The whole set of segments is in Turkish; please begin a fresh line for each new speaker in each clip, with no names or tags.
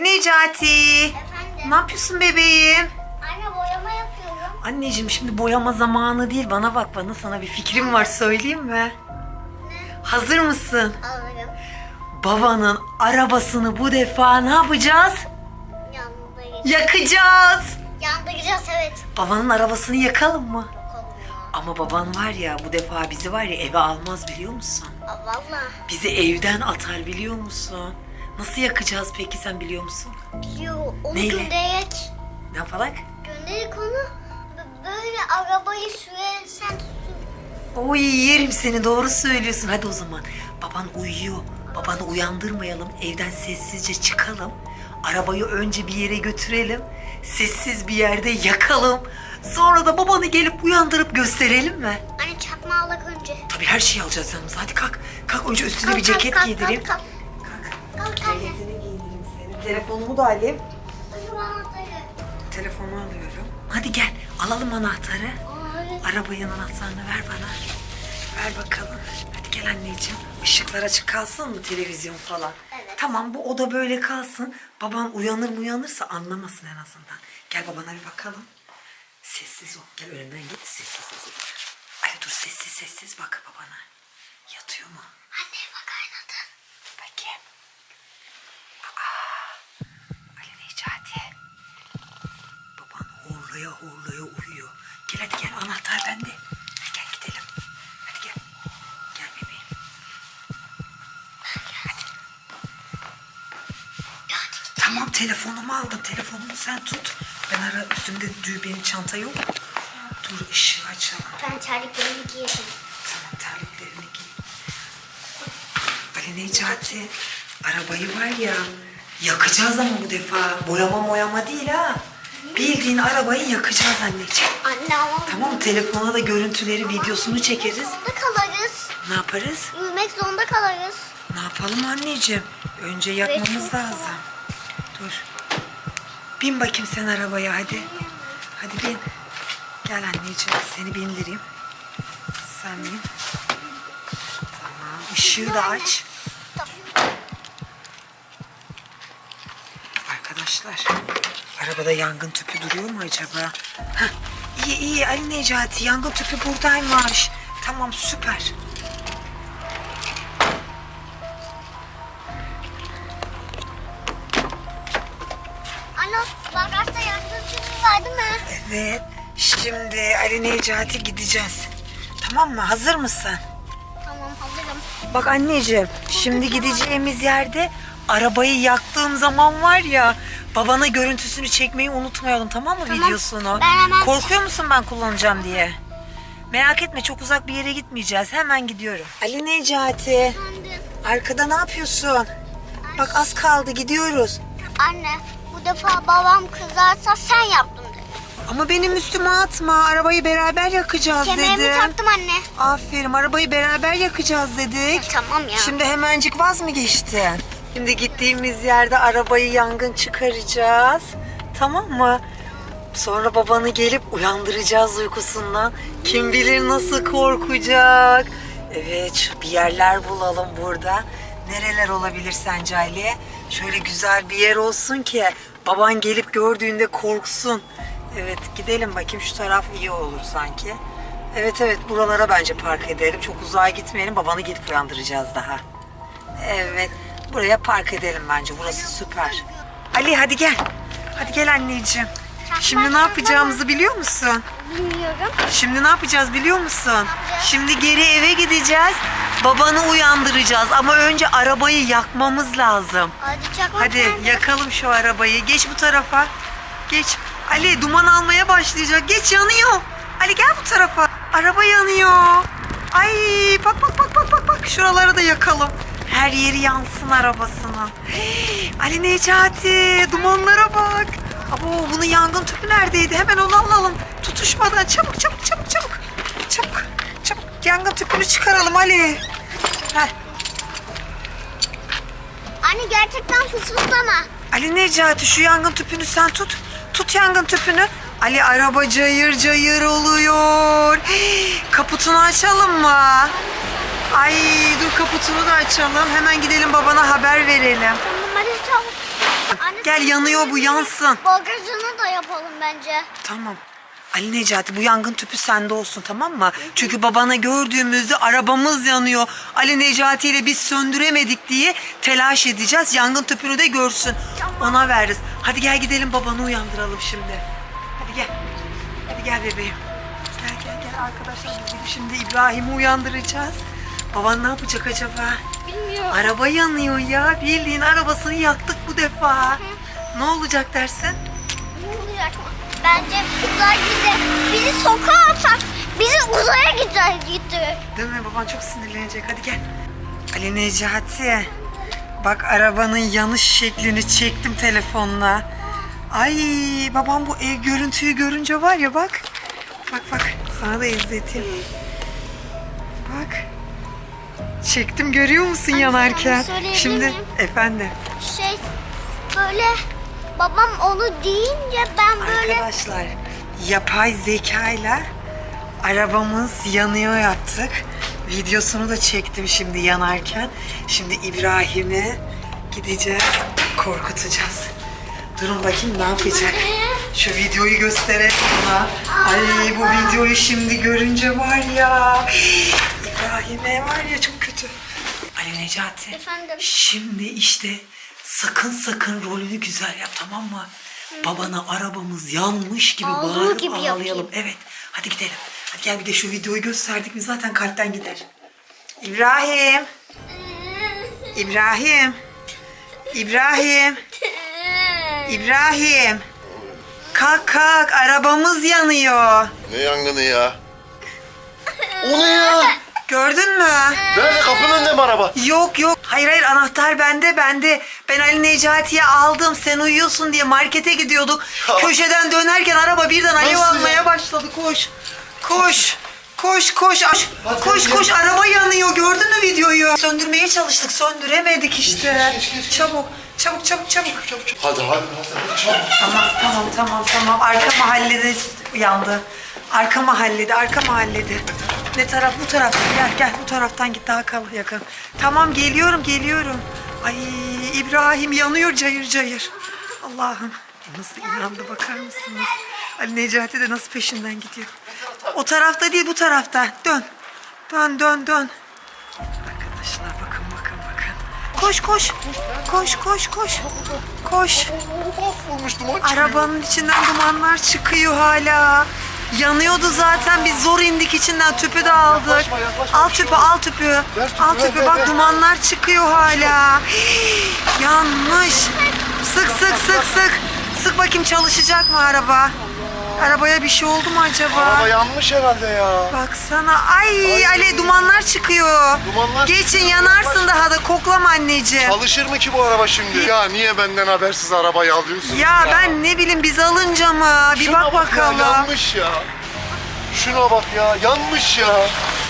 Necati.
Efendim?
Ne yapıyorsun bebeğim?
Anne boyama yapıyorum.
Anneciğim şimdi boyama zamanı değil. Bana bak bana sana bir fikrim var söyleyeyim mi? Hazır mısın?
Alırım.
Babanın arabasını bu defa ne yapacağız?
Yandıracağız.
Yakacağız.
Yandıracağız evet.
Babanın arabasını yakalım mı?
Bakalım ya.
Ama baban var ya bu defa bizi var ya eve almaz biliyor musun?
Valla.
Bizi evden atar biliyor musun? Nasıl yakacağız peki sen biliyor musun?
Biliyor. Onu
Neyle?
göndererek.
Ne yapalak?
Göndererek onu. Böyle arabayı sürersen tutsun.
Oy yerim seni doğru söylüyorsun. Hadi o zaman. Baban uyuyor. Babanı uyandırmayalım. Evden sessizce çıkalım. Arabayı önce bir yere götürelim. Sessiz bir yerde yakalım. Sonra da babanı gelip uyandırıp gösterelim mi?
Anne çakma alak önce.
Tabii her şeyi alacağız yanımıza. Hadi kalk. Kalk önce üstüne
Kalk,
bir ceket
kalk,
giydireyim.
kalk,
Kalk. Ceketini giydireyim senin. Telefonumu da alayım. Telefonu alıyorum. Hadi gel alalım anahtarı. Arabanın anahtarını ver bana. Ver bakalım. Hadi gel anneciğim. Işıklar açık kalsın mı televizyon falan?
Evet.
Tamam bu oda böyle kalsın. Baban uyanır mı uyanırsa anlamasın en azından. Gel babana bir bakalım. Sessiz ol. Gel önümden git. Sessiz sessiz. Ali dur sessiz sessiz bak babana. Yatıyor mu?
Anne bak aynadan.
Bakayım. Aa, Ali Necati. Baban horlaya horlaya uyuyor. Gel hadi gel anahtar bende. Gel gidelim. Hadi gel. Gel bebeğim. Hadi. Tamam telefonumu aldım. Telefonumu sen tut. Ben ara üstümde düğmenin çanta yok. Dur ışığı açalım.
Ben terliklerimi giyeceğim.
Tamam terliklerini giy. Ali Necati arabayı var ya yakacağız ama bu defa boyama moyama değil ha. Bildiğin arabayı yakacağız anneciğim.
Anne ama
Tamam telefona da görüntüleri videosunu çekeriz.
zorunda kalırız.
Ne yaparız?
Yürümek zorunda kalırız.
Ne yapalım anneciğim? Önce yakmamız lazım. Dur. Bin bakayım sen arabaya hadi. Hadi bin. Gel anneciğim seni bindireyim. Sen bin. Tamam. Işığı da aç. Arkadaşlar arabada yangın tüpü duruyor mu acaba? Heh, iyi iyi Ali Necati yangın tüpü buradaymış. Tamam süper.
Anne bagajda yangın tüpü var değil mi?
Evet. Şimdi Ali Necati gideceğiz. Tamam mı? Hazır mısın?
Tamam hazırım.
Bak anneciğim, şimdi gideceğimiz yerde arabayı yaktığım zaman var ya, babana görüntüsünü çekmeyi unutmayalım tamam mı
Tamam.
videosunu?
Ben hemen-
Korkuyor musun ben kullanacağım diye? Merak etme çok uzak bir yere gitmeyeceğiz. Hemen gidiyorum. Ali Necati, arkada ne yapıyorsun? Bak az kaldı gidiyoruz.
Anne bu defa babam kızarsa sen yaptın dedi.
Ama benim üstüme atma. Arabayı beraber yakacağız
Kemerimi
dedim.
taktım anne.
Aferin arabayı beraber yakacağız dedik.
Tamam ya.
Şimdi hemencik vaz mı geçtin? Şimdi gittiğimiz yerde arabayı yangın çıkaracağız. Tamam mı? Sonra babanı gelip uyandıracağız uykusundan. Kim bilir nasıl korkacak. Evet bir yerler bulalım burada. Nereler olabilir sence Ali? Şöyle güzel bir yer olsun ki baban gelip gördüğünde korksun. Evet gidelim bakayım şu taraf iyi olur sanki. Evet evet buralara bence park edelim. Çok uzağa gitmeyelim. Babanı gidip uyandıracağız daha. Evet. Buraya park edelim bence. Burası süper. Ali hadi gel. Hadi gel anneciğim. Şimdi ne yapacağımızı biliyor musun?
Bilmiyorum.
Şimdi ne yapacağız biliyor musun? Şimdi geri eve gideceğiz. Babanı uyandıracağız ama önce arabayı yakmamız lazım.
Hadi çakmak
Hadi
nerede?
yakalım şu arabayı. Geç bu tarafa. Geç. Ali duman almaya başlayacak. Geç yanıyor. Ali gel bu tarafa. Araba yanıyor. Ay bak bak bak bak bak bak. Şuraları da yakalım. Her yeri yansın arabasının. Hey, Ali Necati dumanlara bak. Abo bunun yangın tüpü neredeydi? Hemen onu alalım. Tutuşmadan çabuk çabuk çabuk çabuk. Çabuk çabuk. Yangın tüpünü çıkaralım Ali. Heh.
Anne gerçekten fısıldama.
Ali Necati şu yangın tüpünü sen tut. Tut yangın tüpünü. Ali araba cayır cayır oluyor. Hey, kaputunu açalım mı? Ay dur kaputunu da açalım. Hemen gidelim babana haber verelim.
Tamam hadi çabuk. Anne,
Gel yanıyor bu yansın.
Bagajını da yapalım bence.
Tamam. Ali Necati bu yangın tüpü sende olsun tamam mı? Çünkü babana gördüğümüzde arabamız yanıyor. Ali Necati ile biz söndüremedik diye telaş edeceğiz. Yangın tüpünü de görsün. Ona veririz. Hadi gel gidelim babanı uyandıralım şimdi. Hadi gel. Hadi gel bebeğim. Gel gel gel arkadaşlar şimdi İbrahim'i uyandıracağız. Baban ne yapacak acaba?
Bilmiyorum.
Araba yanıyor ya. Bildiğin arabasını yaktık bu defa. Ne olacak dersin?
Ne olacak mı? Bence uzay bize, bizi sokağa atar. Bizi uzaya gider gitti.
Değil mi? Baban çok sinirlenecek. Hadi gel. Ali Necati. Bak arabanın yanış şeklini çektim telefonla. Ay babam bu ev görüntüyü görünce var ya bak. Bak bak sana da izleteyim. Bak. Çektim görüyor musun yanarken?
yalnız söyleyebilir
Şimdi
miyim?
efendim.
Şey böyle babam onu deyince ben böyle
Arkadaşlar yapay zekayla arabamız yanıyor yaptık. Videosunu da çektim şimdi yanarken. Şimdi İbrahim'i gideceğiz korkutacağız. Durun bakayım ne yapacak. Şu videoyu gösterelim ona. Ay bu videoyu şimdi görünce var ya. İbrahim'e var ya çok kötü. Ali Necati.
Efendim?
Şimdi işte sakın sakın rolünü güzel yap tamam mı? Babana arabamız yanmış gibi
Ağlıyor
bağırıp
gibi
ağlayalım.
yapayım.
Evet hadi gidelim. Hadi gel bir de şu videoyu gösterdik mi zaten kalpten gider. İbrahim. İbrahim. İbrahim. İbrahim. Kalk kalk arabamız yanıyor.
Ne yangını ya? O ne ya?
Gördün mü?
Nerede kapının önünde mi araba?
Yok yok. Hayır hayır anahtar bende bende. Ben Ali Necati'ye aldım. Sen uyuyorsun diye markete gidiyorduk.
Ya.
Köşeden dönerken araba birden alev
Nasıl
almaya
ya?
başladı. Koş. Koş. Koş koş.
Hadi
koş
gel.
koş araba yanıyor. Gördün mü videoyu? Söndürmeye çalıştık. Söndüremedik işte.
Geç, geç, geç.
Çabuk. Çabuk çabuk çabuk. çabuk.
Hadi hadi hadi. Çabuk.
Tamam tamam tamam tamam. Arka mahallede yandı. Arka mahallede, arka mahallede. Ne taraf? Bu taraf. Gel gel bu taraftan git daha kal yakın. Tamam geliyorum geliyorum. Ay İbrahim yanıyor cayır cayır. Allah'ım nasıl inandı bakar mısınız? Ali Necati de nasıl peşinden gidiyor. O tarafta değil bu tarafta. Dön. Dön dön dön. Arkadaşlar bakın bakın bakın. Koş koş. Koş koş koş. Koş. Arabanın içinden dumanlar çıkıyor hala. Yanıyordu zaten biz zor indik içinden tüpü de aldık.
Yaklaşma, yaklaşma,
Al tüpü al tüpü.
Ver tüpü,
Al
ver,
tüpü
ver,
bak
ver.
dumanlar çıkıyor hala. Yanmış. Sık sık sık sık. Sık bakayım çalışacak mı araba? Arabaya bir şey oldu mu acaba?
Araba yanmış herhalde ya.
Baksana. Ay,
Ay.
Ali dumanlar çıkıyor.
Dumanlar
Geçin
çıkıyor,
yanarsın
yaklaş.
daha da koklama anneciğim.
Çalışır mı ki bu araba şimdi? Ya niye benden habersiz arabayı alıyorsun?
Ya ben ne bileyim biz alınca mı? Bir
Şuna
bak
bak
bakalım.
Ya, yanmış ya. Şuna bak ya yanmış ya.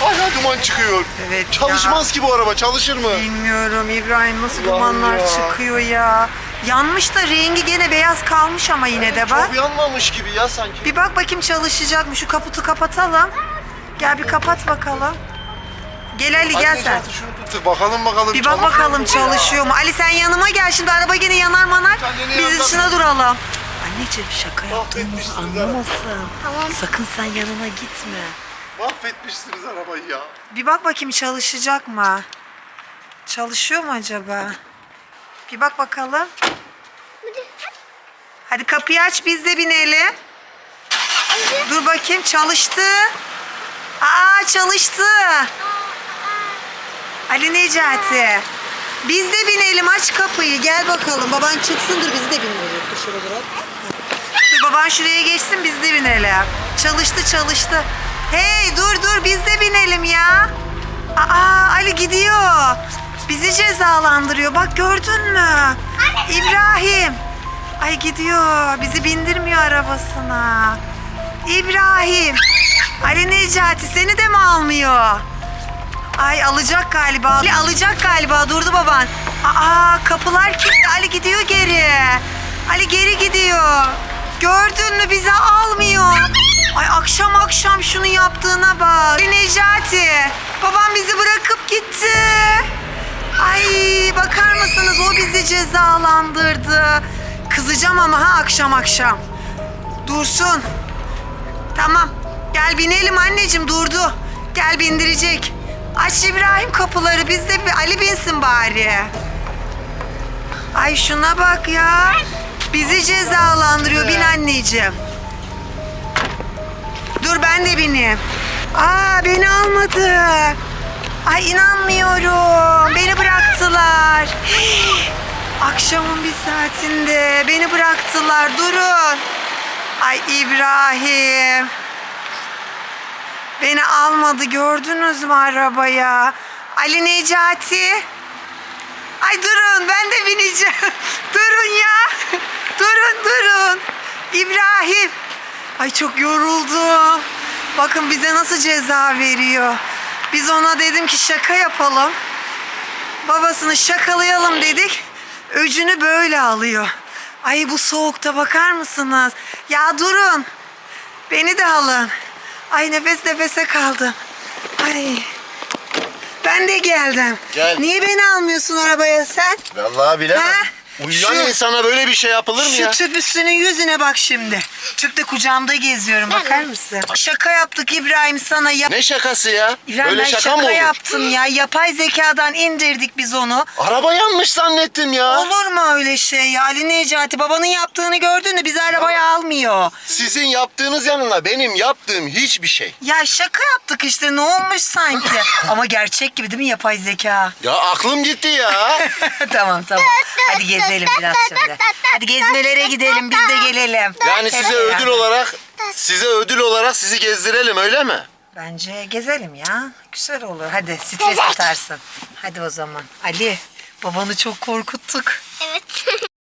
Hala duman çıkıyor.
Evet ya.
Çalışmaz ki bu araba çalışır mı?
Bilmiyorum İbrahim nasıl
Allah'ım
dumanlar
ya.
çıkıyor ya. Yanmış da rengi gene beyaz kalmış ama yine de bak.
Çok yanmamış gibi ya sanki.
Bir bak bakayım çalışacak mı? Şu kaputu kapatalım. Gel bir kapat bakalım. Gel Ali gel
Anne,
sen.
zaten şunu tut. Bakalım bakalım.
Bir bak
çalışıyor
bakalım
mu
çalışıyor mu? Ali sen yanıma gel şimdi araba gene yanar manar.
Sen beni
Biz
yandan-
içine duralım. Anneciğim şaka yaptığımızı
Mahvetmişsiniz
anlamasın.
Tamam.
Sakın sen yanına gitme.
Mahvetmişsiniz arabayı ya.
Bir bak bakayım çalışacak mı? Çalışıyor mu acaba? Bir bak bakalım. Hadi kapıyı aç biz de binelim. Dur bakayım çalıştı. Aa çalıştı. Ali Necati. Biz de binelim aç kapıyı gel bakalım. Baban çıksın dur bizi de. Dur şöyle bırak. Dur baban şuraya geçsin biz de binelim. Çalıştı çalıştı. Hey dur dur biz de binelim ya. Aa Ali gidiyor. Bizi cezalandırıyor. Bak gördün mü? İbrahim. Ay gidiyor. Bizi bindirmiyor arabasına. İbrahim. Ali Necati seni de mi almıyor? Ay alacak galiba. Ali alacak galiba. Durdu baban. Aa kapılar kilitli. Ali gidiyor geri. Ali geri gidiyor. Gördün mü bizi almıyor. Ay akşam akşam şunu yaptığına bak. Ali Necati. Babam bizi bırakıp gitti. Ay bakar mısınız o bizi cezalandırdı. Kızacağım ama ha akşam akşam. Dursun. Tamam. Gel binelim anneciğim durdu. Gel bindirecek. Aç İbrahim kapıları biz de bir Ali binsin bari. Ay şuna bak ya. Bizi cezalandırıyor bin anneciğim. Dur ben de bineyim. Aa beni almadı. Ay inanmıyorum. Beni bıraktılar. Akşamın bir saatinde beni bıraktılar. Durun. Ay İbrahim. Beni almadı gördünüz mü arabaya? Ali Necati. Ay durun ben de bineceğim. durun ya. durun durun. İbrahim. Ay çok yoruldum. Bakın bize nasıl ceza veriyor. Biz ona dedim ki şaka yapalım. Babasını şakalayalım dedik. Öcünü böyle alıyor. Ay bu soğukta bakar mısınız? Ya durun. Beni de alın. Ay nefes nefese kaldım. Ay. Ben de geldim.
Gel.
Niye beni almıyorsun arabaya sen?
Vallahi bilemem.
Ha?
Uyuyan
Şu-
insana böyle bir şey yapılır mı
Şu
ya?
tüp üstünün yüzüne bak şimdi. Tüp de kucağımda geziyorum bakar mısın? Şaka yaptık İbrahim sana. Ya
Ne şakası ya?
İbrahim
böyle
ben
şaka,
şaka,
mı olur?
yaptım ya. Yapay zekadan indirdik biz onu.
Araba yanmış zannettim ya.
Olur mu öyle şey ya? Ali Necati babanın yaptığını gördün mü bizi arabaya almıyor.
Sizin yaptığınız yanına benim yaptığım hiçbir şey.
Ya şaka yaptık işte ne olmuş sanki. Ama gerçek gibi değil mi yapay zeka?
Ya aklım gitti ya.
tamam tamam. Hadi gezelim biraz şimdi. Hadi gezmelere gidelim biz de gelelim.
Yani size ödül olarak size ödül olarak sizi gezdirelim öyle mi?
Bence gezelim ya. Güzel olur. Hadi stres atarsın. Hadi o zaman. Ali babanı çok korkuttuk.
Evet.